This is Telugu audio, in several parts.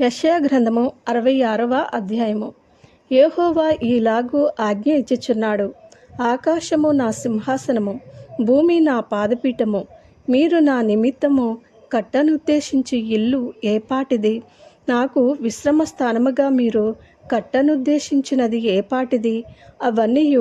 యెషయా గ్రంథము అరవై ఆరవ అధ్యాయము. యెహోవా ఈలాగు ఆజ్ఞ ఇచ్చుచున్నాడు. ఆకాశము నా సింహాసనము భూమి నా పాదపీఠము. మీరు నా నిమిత్తము కట్టనుద్దేశించి ఇల్లు ఏపాటిది నాకు విశ్రమ స్థానముగా మీరు కట్టనుద్దేశించినది ఏపాటిది అవన్నీ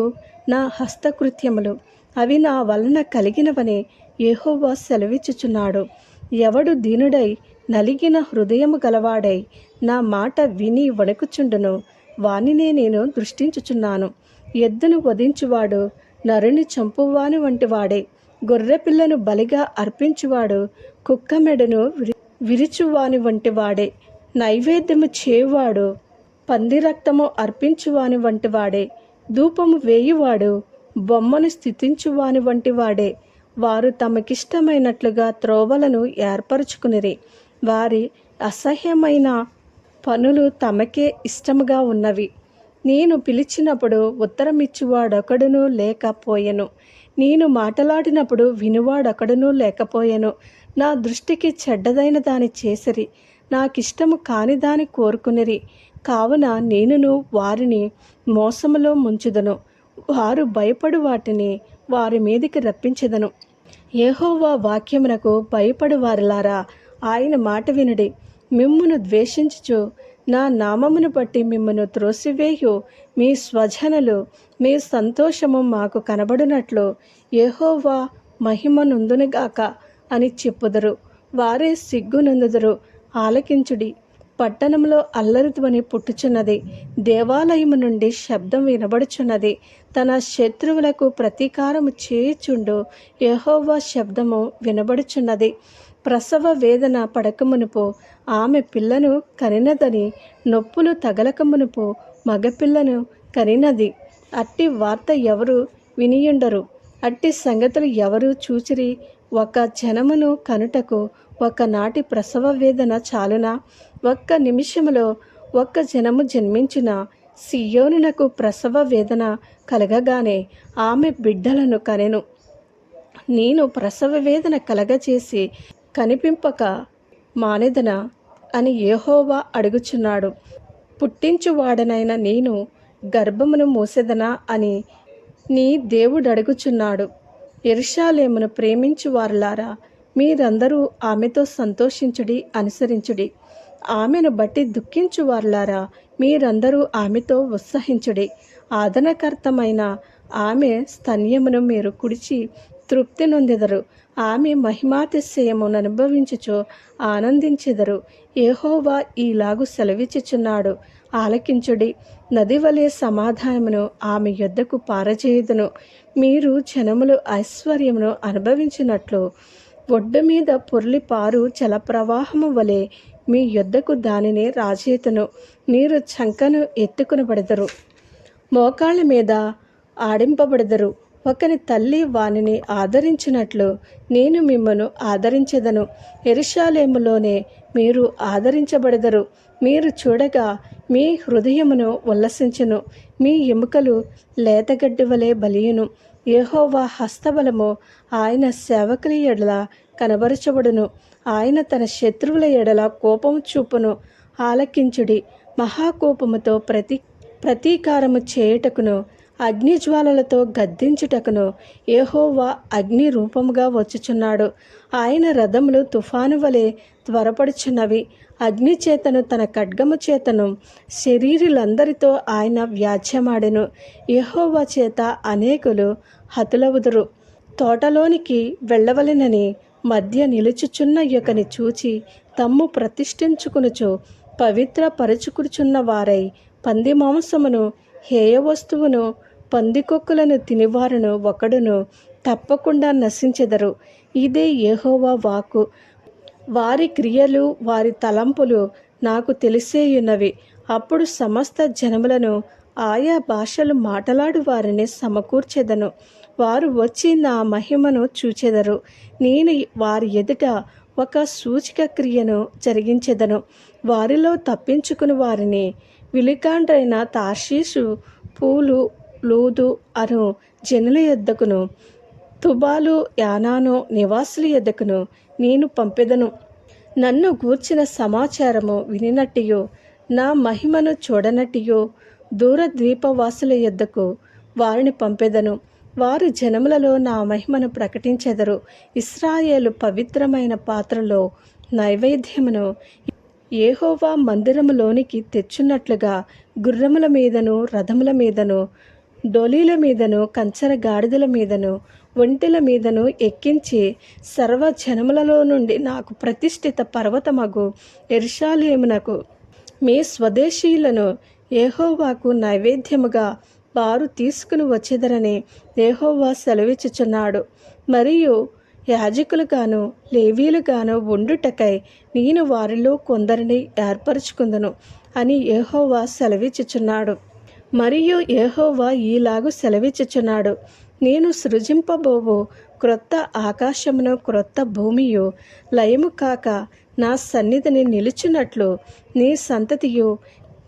నా హస్తకృత్యములు. అవి నా వలన కలిగినవని యహోవా సెలవిచ్చుచున్నాడు. ఎవడు దీనుడై నలిగిన హృదయము గలవాడై నా మాట విని వణుకుచుండును. వానినే నేను దృష్టించుచున్నాను. ఎద్దును వధించువాడు నరుని చంపువాని వంటి వాడే గొర్రెపిల్లను బలిగా అర్పించువాడు కుక్క మెడను విరి విరిచువాని వంటి వాడే నైవేద్యము చేయువాడు పంది రక్తము అర్పించువాని వంటి వాడే ధూపము వేయువాడు బొమ్మను స్థితించువాని వంటి వాడే వారు తమకిష్టమైనట్లుగా త్రోవలను ఏర్పరచుకునిరి. వారి అసహ్యమైన పనులు తమకే ఇష్టముగా ఉన్నవి. నేను పిలిచినప్పుడు ఉత్తరమిచ్చువాడొకడును లేకపోయెను. నేను మాటలాడినప్పుడు వినువాడొకడును లేకపోయెను. నా దృష్టికి చెడ్డదైన దాని చేసిరి. నాకిష్టము కాని దాని కోరుకునిరి. కావున నేనును వారిని మోసములో ముంచుదను. వారు భయపడు వాటిని వారి మీదికి రప్పించదను. ఏహోవా వాక్యమునకు భయపడు వారిలారా. ఆయన మాట వినుడి. మిమ్మును ద్వేషించుచు నా నామమును బట్టి మిమ్మను త్రోసివేయు. మీ స్వజనులు మీ సంతోషము మాకు కనబడినట్లు యెహోవా మహిమనుందునుగాక అని చెప్పుదురు. వారే సిగ్గునందుదురు ఆలకించుడి. పట్టణంలో అల్లరి ధ్వని పుట్టుచున్నది. దేవాలయము నుండి శబ్దం వినబడుచున్నది. తన శత్రువులకు ప్రతీకారము చేయుచుండు యహోవా శబ్దము వినబడుచున్నది. ప్రసవ వేదన పడకమునుపు ఆమె పిల్లను కనినదని నొప్పులు తగలకమునుపు మగపిల్లను కనినది అట్టి వార్త ఎవరు వినియుండరు? అట్టి సంగతులు ఎవరు చూచిరి? ఒక జనమును కనుటకు ఒకనాటి ప్రసవ వేదన చాలునా? ఒక్క నిమిషములో ఒక్క జనము జన్మించిన? సియోనునకు ప్రసవ వేదన కలగగానే ఆమె బిడ్డలను కనెను. నేను ప్రసవ వేదన కలగచేసి కనిపింపక మానెదన అని ఏహోవా అడుగుచున్నాడు. పుట్టించువాడనైన నేను గర్భమును మూసెదనా అని నీ దేవుడు అడుగుచున్నాడు. ఎరుషాలేమును ప్రేమించు వారులారా మీరందరూ ఆమెతో సంతోషించుడి అనుసరించుడి. ఆమెను బట్టి దుఃఖించు వారులారా మీరందరూ ఆమెతో ఉత్సహించుడి ఆదనకర్తమైన ఆమె స్తన్యమును మీరు కుడిచి తృప్తి నొందెదరు ఆమె మహిమాతిశయమును అనుభవించుచు ఆనందించెదరు. ఏహోవా ఈలాగు సెలవిచ్చుచున్నాడు. ఆలకించుడి. నది వలె సమాధానమును ఆమె యొద్దకు పారచేయుదును మీరు జనములు ఐశ్వర్యమును అనుభవించినట్లు ఒడ్డు మీద పొర్లి పారు జలప్రవాహము వలె మీ యొద్దకు దానిని రాజేతును మీరు చంకను ఎత్తుకునబడెదరు. మోకాళ్ళ మీద ఆడింపబడెదరు. ఒకని తల్లి వానిని ఆదరించినట్లు నేను మిమ్మను ఆదరించెదను. ఎరుషాలేములోనే మీరు ఆదరించబడదరు. మీరు చూడగా మీ హృదయమును ఉల్లసించును. మీ ఎముకలు లేతగడ్డి వలె బలియును. యెహోవా హస్తబలము ఆయన సేవకుల ఎడల కనబరచబడును. ఆయన తన శత్రువుల ఎడల కోపము చూపును. ఆలకించుడి. మహాకోపముతో ప్రతి ప్రతీకారము చేయుటకును అగ్నిజ్వాలలతో గద్దించుటకును ఏహోవా అగ్ని రూపముగా వచ్చుచున్నాడు. ఆయన రథములు తుఫాను వలె త్వరపడుచున్నవి. అగ్ని చేతను తన ఖడ్గము చేతను శరీరులందరితో ఆయన వ్యాజ్యమాడెను. యెహోవా చేత అనేకులు హతులవుదురు. తోటలోనికి వెళ్ళవలెనని మధ్య నిలుచుచున్న యొకని చూచి తమ్ము ప్రతిష్ఠించుకునుచు పవిత్ర పరుచుకుచున్న వారై పంది మాంసమును హేయ వస్తువును పందికొక్కులను తినివారును ఒకడును తప్పకుండా నశించెదరు. ఇదే యెహోవా వాకు వారి క్రియలు వారి తలంపులు నాకు తెలిసేయున్నవి. అప్పుడు సమస్త జనములను ఆయా భాషలు మాటలాడు వారిని సమకూర్చెదను. వారు వచ్చి నా మహిమను చూచెదరు. నేను వారి ఎదుట ఒక సూచిక క్రియను జరిగించెదను. వారిలో తప్పించుకుని వారిని విలికాండ్రైన తార్షీషు పూలు లూదు అను జనుల యొద్దకును తుబాలు యానాను నివాసుల యొద్దకును నేను పంపెదను. నన్ను గూర్చిన సమాచారము వినినట్టియో నా మహిమను చూడనట్టియో దూర ద్వీపవాసుల యొద్దకు వారిని పంపెదను. వారు జనములలో నా మహిమను ప్రకటించెదరు. ఇస్రాయేలు పవిత్రమైన పాత్రలో నైవేద్యమును ఏహోవా మందిరములోనికి తెచ్చున్నట్లుగా గుర్రముల మీదను రథముల మీదను డోలీల మీదను కంచర గాడిదల మీదను ఒంటెల మీదను ఎక్కించి సర్వ జనములలో నుండి నాకు ప్రతిష్ఠిత పర్వతమగు ఎర్షాలేమునకు మీ స్వదేశీయులను ఏహోవాకు నైవేద్యముగా వారు తీసుకుని వచ్చేదరని ఏహోవా సెలవిచ్చుచున్నాడు. మరియు యాజకులుగాను లేవీలుగాను ఉండుటకై నేను వారిలో కొందరిని ఏర్పరచుకుందును అని ఏహోవా సెలవిచ్చుచున్నాడు. మరియు ఏహోవా ఈలాగు సెలవిచ్చుచున్నాడు. నేను సృజింపబోవు క్రొత్త ఆకాశమును క్రొత్త భూమియు లయము కాక నా సన్నిధిని నిలుచున్నట్లు నీ సంతతియు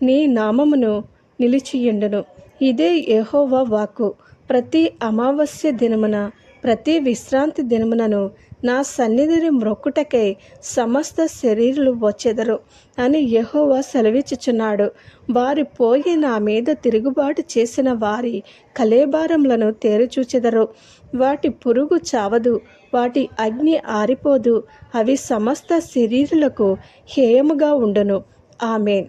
నీ నామమును నిలిచియుండును. ఇదే యెహోవా వాక్కు. ప్రతి అమావాస్య దినమున ప్రతి విశ్రాంతి దినమునను నా సన్నిధిని మ్రొక్కుటకై సమస్త శరీరులు వచ్చెదరు అని యహోవా సెలవిచ్చుచున్నాడు. వారు పోయి నా మీద తిరుగుబాటు చేసిన వారి కలేబారములను తేరుచూచెదరు. వాటి పురుగు చావదు వాటి అగ్ని ఆరిపోదు అవి సమస్త శరీరులకు హేయముగా ఉండును. ఆమెన్.